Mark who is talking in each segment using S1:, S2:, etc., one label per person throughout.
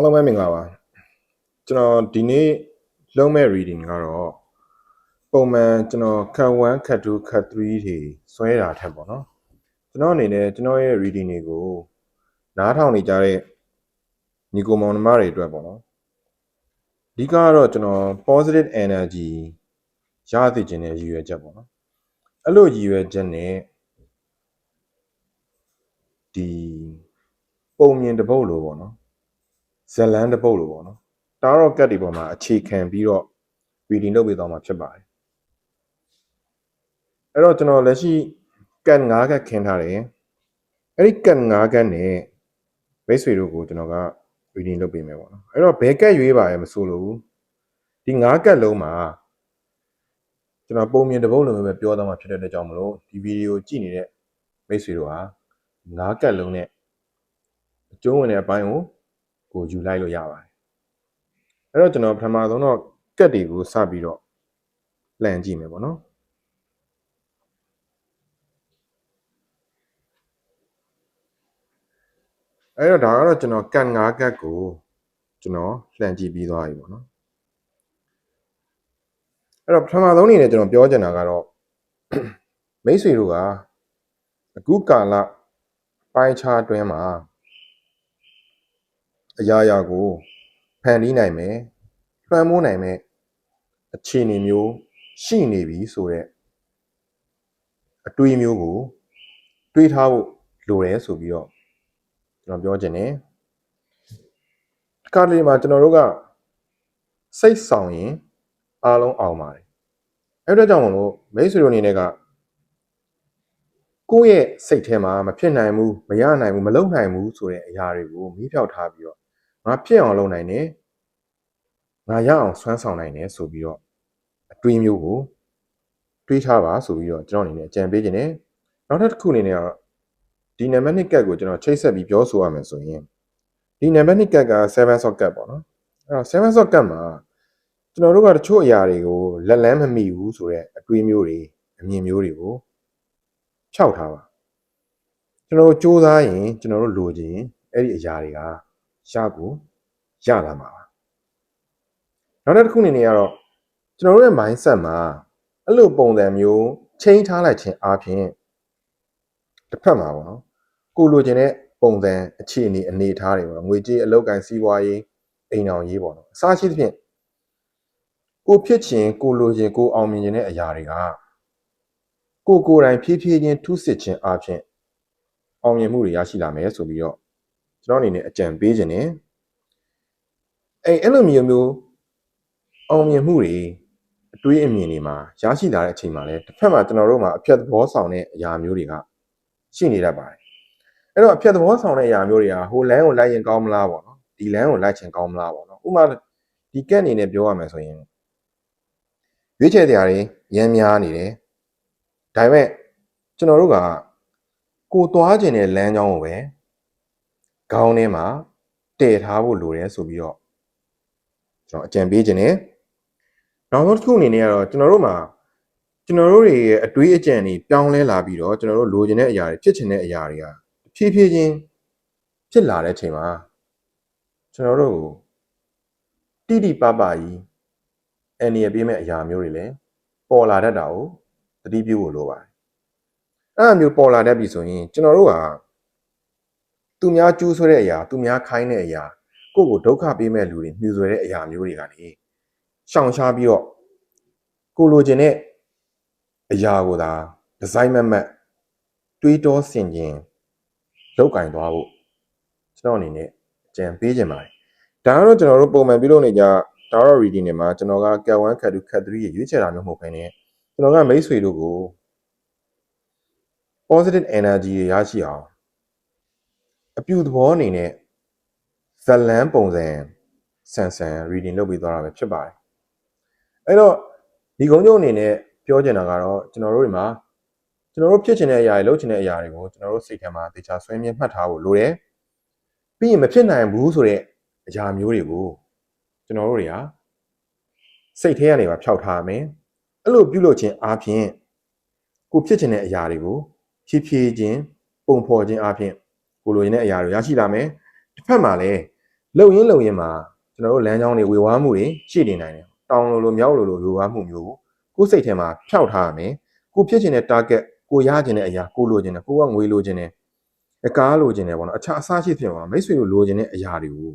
S1: အားလုံးပဲမင်္ဂလာပါကျွန်တော်ဒီနေ့လုံးမဲ့ reading ကတော့ပုံမှန်ကျွန်တော် cut 1 cut 2 cut 3တွေဆွဲတာထက်ပေါ့နော်ကျွန်တော်အနေနဲ့ကျွန်တော်ရဲ့ reading တွေကိုနားထောင်နေကြတဲ့ညီကိုမောင်နှမတွေအတွက်ပေါ့နော်အဓိကကတော့ကျွန်တော် positive energy ရသိခြင်းနဲ့ရည်ရွယ်ချက်ပေါ့နော်အဲ့လိုရည်ရွယ်ချက်နဲ့ဒီပုံမြင်တစ်ပုတ်လို့ပေါ့နော် ဇလန်တစ်ပုတ်လို့ပေါ့နော်တာရော့ကတ်တွေပေါ်မှာအခြေခံပြီးတော့ reading လုပ်ပေးသွားမှာဖြစ်ပါတယ်အဲ့တော့ကျွန်တော်လက်ရှိကတ်9ကတ်ခင်းထားတယ်အဲ့ဒီကတ်9ကတ်နဲ့မိတ်ဆွေတို့ကိုကျွန်တော်က reading လုပ်ပေးမယ်ပေါ့နော်အဲ့တော့ဘယ်ကတ်ရွေးပါရဲမဆိုလို့ဘူးဒီ9ကတ်လုံးမှာကျွန်တော်ပုံမြင်တစ်ပုတ်လုံးပဲပြောသွားမှာဖြစ်တဲ့အတွက်ကြောင့်မလို့ဒီဗီဒီယိုကြည့်နေတဲ့မိတ်ဆွေတို့ဟာ9ကတ်လုံးနဲ့အကျုံးဝင်တဲ့အပိုင်းကို ကိုယူလိုက်လို့ရပါတယ်အဲ့တော့ကျွန်တော်ပထမဆုံးတော့ကတ်တွေကိုစပြီးတော့လှန်ကြည့်မယ်ပေါ့နော်အဲ့တော့ဒါကတော့ကျွန်တော်ကတ်9ကတ်ကိုကျွန်တော်လှန်ကြည့်ပြီးသွားပြီပေါ့နော်အဲ့တော့ပထမဆုံးအနေနဲ့ကျွန်တော်ပြောချင်တာကတော့မိတ်ဆွေတို့ကအခုကာလပိုင်းခြားအတွင်းမှာ အရာရာကိုဖန်တီးနိုင်မယ်လွှမ်းမိုးနိုင်မယ်အခြေအနေမျိုးရှိနေပြီဆိုတော့အတွေးမျိုးကို တွေးထားဖို့လိုတယ်ဆိုပြီးတော့ကျွန်တော်ပြောချင်တယ်ဒီကားလေးမှာကျွန်တော်တို့ကစိတ်ဆောင်ရင်အားလုံးအောင်ပါတယ်အဲ့တော့ကြောင့်မလို့မိတ်ဆွေတို့အနေနဲ့ကကိုယ့်ရဲ့စိတ်ထဲမှာမဖြစ်နိုင်ဘူးမရနိုင်ဘူးမလုပ်နိုင်ဘူးဆိုတဲ့အရာတွေကိုမီးဖြောက်ထားပြီးတော့ ငါဖြစ်အောင်လုပ်နိုင်တယ်ငါရအောင်ဆွမ်းဆောင်နိုင်တယ်ဆိုပြီးတော့အတွေးမျိုးကိုတွေးထားပါဆိုပြီးတော့ကျွန်တော်အနေနဲ့အကြံပေးခြင်းနဲ့နောက်ထပ်တစ်ခုအနေနဲ့ကတော့ဒီနံပါတ်2ကတ်ကိုကျွန်တော်ချိတ်ဆက်ပြီးပြောဆိုရမယ်ဆိုရင်ဒီနံပါတ်2ကတ်က7 socket ပေါ့နော်အဲ့တော့7 socket မှာကျွန်တော်တို့ကတချို့အရာတွေကိုလက်လန်းမမိဘူးဆိုတော့အတွေးမျိုးတွေအမြင်မျိုးတွေကိုဖြောက်ထားပါကျွန်တော်တို့စူးစမ်းရင်ကျွန်တော်တို့လိုချင်အဲ့ဒီအရာတွေက ရကိုရလာမှာပါနောက်တစ်ခုအနေနဲ့ကတော့ကျွန်တော်တို့ရဲ့ mindset မှာအဲ့လိုပုံစံမျိုးချိန်ထားလိုက်ခြင်းအပြင်တစ်ဖက်မှာပေါ့နော်ကိုလိုချင်တဲ့ပုံစံအခြေအနေအနေထားတွေပေါ့ငွေကြေးအလောက်ကန်စီးပွားရေးအိမ်အောင်ရေးပေါ့နော်အစားရှိသဖြင့်ကိုဖြစ်ခြင်းကိုလိုချင်ကိုအောင်မြင်ခြင်းတဲ့အရာတွေကကိုကိုယ်တိုင်ဖြည်းဖြည်းချင်းထုစစ်ခြင်းအပြင်အောင်မြင်မှုတွေရရှိလာမယ်ဆိုပြီးတော့ ကျွန်တော်အနေနဲ့အကြံပေးခြင်းနဲ့အဲအဲ့လိုမျိုးမျိုးအောင်မြင်မှုတွေအတွေးအမြင်တွေမှာရရှိလာတဲ့အချိန်မှာလည်းတစ်ဖက်မှာကျွန်တော်တို့မှာအဖြတ်သဘောဆောင်တဲ့အရာမျိုးတွေကရှိနေတတ်ပါတယ်အဲ့တော့အဖြတ်သဘောဆောင်တဲ့အရာမျိုးတွေကဟိုလမ်းကိုလိုက်ရင်ကောင်းမလားပေါ့နော်ဒီလမ်းကိုလိုက်ချင်ကောင်းမလားပေါ့နော်ဥပမာဒီကက်အနေနဲ့ပြောရမယ်ဆိုရင်ရွေးချယ်တရားတွေရမ်းများနေတယ်ဒါပေမဲ့ကျွန်တော်တို့ကကိုသွားခြင်းတဲ့လမ်းကြောင်းကိုပဲ ခေါင်းထဲမှာတည်ထားဖို့လိုတယ်ဆိုပြီးတော့ကျွန်တော်အကြံပေးခြင်းနဲ့နောက်ဆုံးတစ်ခုအနေနဲ့ကတော့ကျွန်တော်တို့မှာကျွန်တော်တို့တွေရဲ့အတွေးအကြံတွေပြောင်းလဲလာပြီးတော့ကျွန်တော်တို့လိုချင်တဲ့အရာတွေဖြစ်ချင်တဲ့အရာတွေကဖြည်းဖြည်းချင်းဖြစ်လာတဲ့အချိန်မှာကျွန်တော်တို့တိတိပပကြီးအန်ရပေးမဲ့အရာမျိုးတွေလည်းပေါ်လာတတ်တာကိုသတိပြုဖို့လိုပါတယ်အဲ့အမျိုးပေါ်လာတတ်ပြီဆိုရင်ကျွန်တော်တို့ဟာ သူများကျူးဆွဲတဲ့အရာသူများခိုင်းတဲ့အရာကိုယ့်ကိုဒုက္ခပေးမဲ့လူတွေမြူဆွဲတဲ့အရာမျိုးတွေကနေရှောင်ရှားပြီးတော့ကိုလိုချင်တဲ့အရာကိုသာဒီဇိုင်းမမတ်တွေးတောဆင်ခြင်လောက်ကင်သွားဖို့ကျွန်တော်အနေနဲ့အကြံပေးခြင်းပါတယ်ဒါကတော့ကျွန်တော်တို့ပုံမှန်ပြုလုပ်နေကြဒါတော့ reading တွေမှာကျွန်တော်က cat 1 cat 2 cat 3ရေရွေးချယ်တာမျိုးမဟုတ်ဘဲねကျွန်တော်ကမိတ်ဆွေတို့ကို positive energy တွေရရှိအောင် အပြုသဘောအနေနဲ့ဇလန်းပုံစံဆန်ဆန် reading လုပ်ပြီးသွားတာပဲဖြစ်ပါတယ်အဲ့တော့ဒီကုန်းကျုံအနေနဲ့ပြောချင်တာကတော့ကျွန်တော်တို့ဒီမှာကျွန်တော်တို့ဖြစ်ချင်တဲ့အရာတွေလုပ်ချင်တဲ့အရာတွေကိုကျွန်တော်တို့စိတ်ထဲမှာတေချာဆွဲမြဲမှတ်ထားဖို့လိုတယ်ပြီးရင်မဖြစ်နိုင်ဘူးဆိုတဲ့အရာမျိုးတွေကိုကျွန်တော်တို့တွေကစိတ်ထဲကနေပါဖျောက်ထားမယ်အဲ့လိုပြုလုပ်ခြင်းအားဖြင့်ကိုဖြစ်ချင်တဲ့အရာတွေကိုဖြည်းဖြည်းချင်းပုံဖော်ခြင်းအားဖြင့် ကိုလိုချင်တဲ့အရာတွေရရှိလာမယ်တစ်ဖက်မှာလည်းလှုပ်ရင်းလှုပ်ရင်းမှာကျွန်တော်တို့လမ်းကြောင်းတွေဝေဝါးမှုတွေရှိနေနိုင်တယ်တောင်လိုလိုမြောက်လိုလိုဝေဝါးမှုမျိုးကိုကိုယ်စိတ်ထဲမှာဖျောက်ထားရမယ်ကိုဖြစ်ချင်တဲ့ target ကိုရချင်တဲ့အရာကိုလိုချင်တယ်ကိုကငွေလိုချင်တယ်အကားလိုချင်တယ်ပေါ့နော်အခြားအစားရှိဖြစ်မှာမိတ်ဆွေတို့လိုချင်တဲ့အရာတွေကို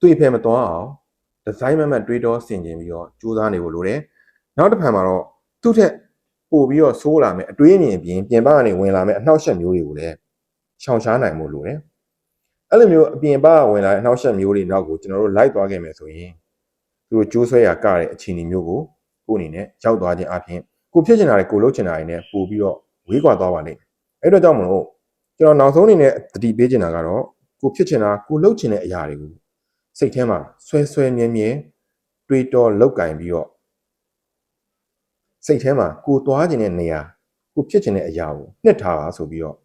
S1: တွေ့ဖယ်မသွားအောင်ဒီဇိုင်းမမတ်တွေးတောဆင်ခြင်ပြီးတော့ကြိုးစားနေဖို့လိုတယ်နောက်တစ်ဖက်မှာတော့သူ့ထက်ပို့ပြီးတော့ဆိုးလာမယ်အတွေးအမြင်အပြင်ပြင်ပကနေဝင်လာမယ်အနှောက်အယှက်မျိုးတွေကိုလည်း ရှောင်ရှားနိုင်ဖို့လိုတယ်အဲ့လိုမျိုးအပြင်ပကဝင်လာတဲ့အနှောက်အယှက်မျိုးတွေနောက်ကိုကျွန်တော်တို့လိုက်သွားခဲ့မယ်ဆိုရင်သူတို့ကြိုးဆွဲရကတဲ့အခြေအနေမျိုးကိုကိုယ်အနေနဲ့ရောက်သွားခြင်းအပြင်ကိုဖြစ်ချင်တာတွေကိုလုပ်ချင်တာတွေနဲ့ပို့ပြီးတော့ဝေးကွာသွားပါလိမ့်မယ်အဲ့တော့ကြောင့်မလို့ကျွန်တော်နောက်ဆုံးအနေနဲ့တတိပေးချင်တာကတော့ကိုဖြစ်ချင်တာကိုလုပ်ချင်တဲ့အရာတွေကိုစိတ်ထဲမှာဆွဲဆွဲမြဲမြဲတွေးတောလောက်ကင်ပြီးတော့စိတ်ထဲမှာကိုသွားခြင်းတဲ့နေရာကိုဖြစ်ချင်တဲ့အရာကိုနှစ်ထားပါဆိုပြီးတော့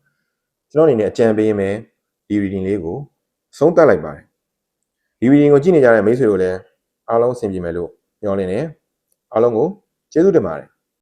S1: ကျွန်တော်အနေနဲ့အကြံပေးမယ်ဒီ reading လေးကိုဆုံးသက်လိုက်ပါတယ်ဒီ reading ကိုကြည့်နေကြတဲ့မိတ်ဆွေတို့လည်းအားလုံးအဆင်ပြေမယ်လို့ပြောနေတယ်အားလုံးကိုကျေးဇူးတင်ပါတယ်